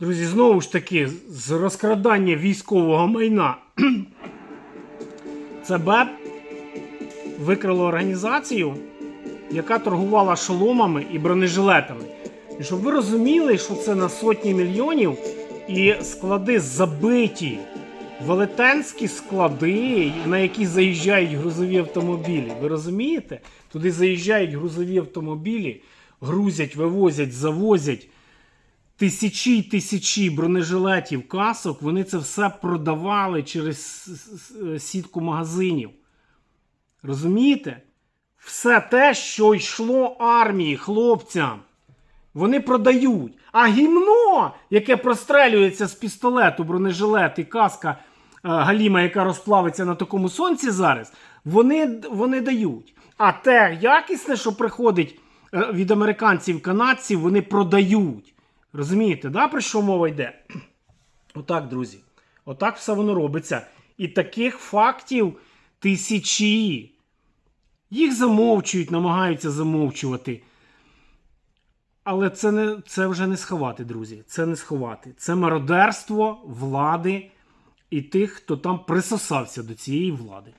Друзі, знову ж таки, з розкрадання військового майна. ЦБ викрило організацію, яка торгувала шоломами і бронежилетами. І щоб ви розуміли, що це на сотні мільйонів і склади забиті. Велетенські склади, на які заїжджають грузові автомобілі. Ви розумієте? Туди заїжджають грузові автомобілі, грузять, вивозять, завозять тисячі й тисячі бронежилетів, касок. Вони це все продавали через сітку магазинів. Розумієте? Все те, що йшло армії, хлопцям. Вони продають. А гімно, яке прострелюється з пістолету, бронежилет і каска е, Галіма, яка розплавиться на такому сонці зараз, вони, вони дають. А те якісне, що приходить е, від американців, канадців, вони продають. Розумієте, да, про що мова йде? Отак, друзі. Отак все воно робиться. І таких фактів тисячі. Їх замовчують, намагаються замовчувати. Але це, не, це вже не сховати, друзі. Це не сховати. Це мародерство влади і тих, хто там присосався до цієї влади.